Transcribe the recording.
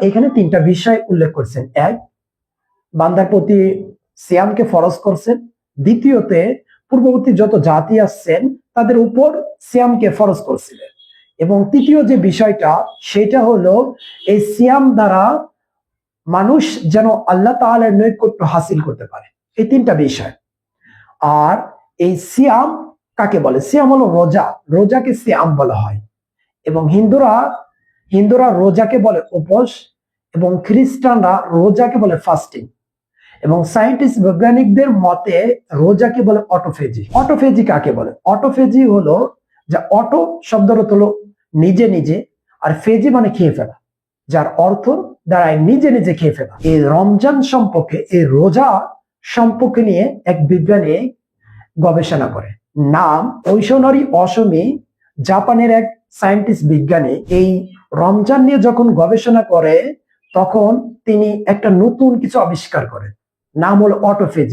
এখানে তিনটা বিষয় উল্লেখ করছেন। এক, বান্দার প্রতি সিয়ামকে ফরজ করছেন। দ্বিতীয়তে, পূর্ববর্তী যত জাতি আসছেন, তাদের উপর সিয়ামকে ফরজ করছিলেন। এবং তৃতীয় যে বিষয়টা, সেটা হলো, এই সিয়াম দ্বারা মানুষ যেন আল্লাহ তাআলার নৈকট্য হাসিল করতে পারে। এই তিনটা বিষয়। আর এই সিয়াম কাকে বলে? সিয়াম হলো রোজা। রোজাকে সিয়াম বলা হয়। এবং হিন্দুরা হিন্দুরা রোজাকে বলে উপোস এবং খ্রিস্টানরা রোজাকে বলে ফাস্টিং এবং সায়েন্টিস্ট বৈজ্ঞানিকদের মতে রোজাকে বলে অটোফেজি অটোফেজি কাকে বলে? অটোফেজি হলো যে অটো শব্দের অর্থ হলো নিজে নিজে, আর ফেজি মানে খেয়ে ফেলা, যার অর্থ দাঁড়ায় নিজে নিজে খেয়ে ফেলা। এই রমজান সম্পর্কে, এই রোজা সম্পর্কে নিয়ে এক বিজ্ঞানী গবেষণা করে। নাম ঐশনারী অসমী জাপানের এক সায়েন্টিস্ট বিজ্ঞানী। এই রমজান নিয়ে যখন গবেষণা করে, তখন তিনি একটা নতুন কিছু আবিষ্কার করেন। নাম হলো অটোফেজি